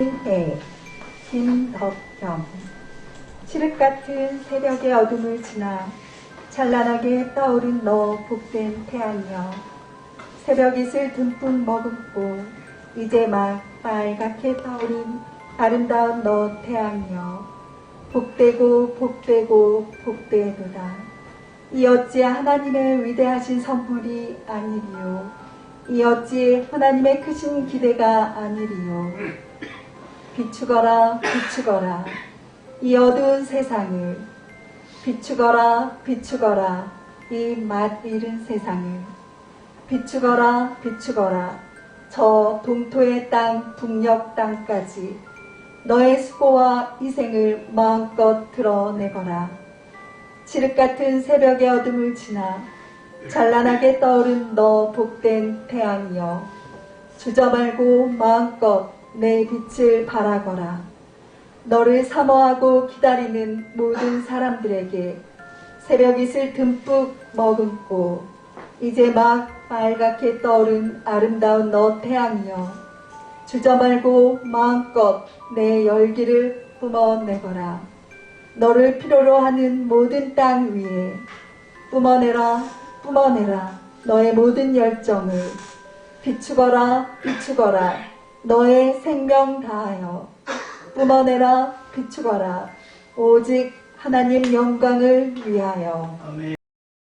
해 김덕경 칠흑 같은 새벽의 어둠을 지나 찬란하게 떠오른 너 복된 태양이여 새벽 이슬 듬뿍 머금고 이제 막 빨갛게 떠오른 아름다운 너 태양이여 복되고 복되고 복되도다. 이 어찌 하나님의 위대하신 선물이 아니리요. 이 어찌 하나님의 크신 기대가 아니리요 비추거라 비추거라. 이 어두운 세상을 비추거라 비추거라. 이 맛 잃은 세상을 비추거라 비추거라. 저 동토의 땅 북녘 땅까지 너의 수고와 희생을 마음껏 드러내거라. 칠흑 같은 새벽의 어둠을 지나 찬란하게 떠오른 너 복된 태양이여 주저 말고 마음껏 내 빛을 바라거라. 너를 사모하고 기다리는 모든 사람들에게 새벽 이슬 듬뿍 머금고 이제 막 빨갛게 떠오른 아름다운 너 태양이여 주저 말고 마음껏 내 열기를 뿜어내거라. 너를 필요로 하는 모든 땅 위에 뿜어내라 뿜어내라 너의 모든 열정을 비추거라 비추거라 너의 생명 다하여 뿜어내라 비추거라. 오직 하나님 영광을 위하여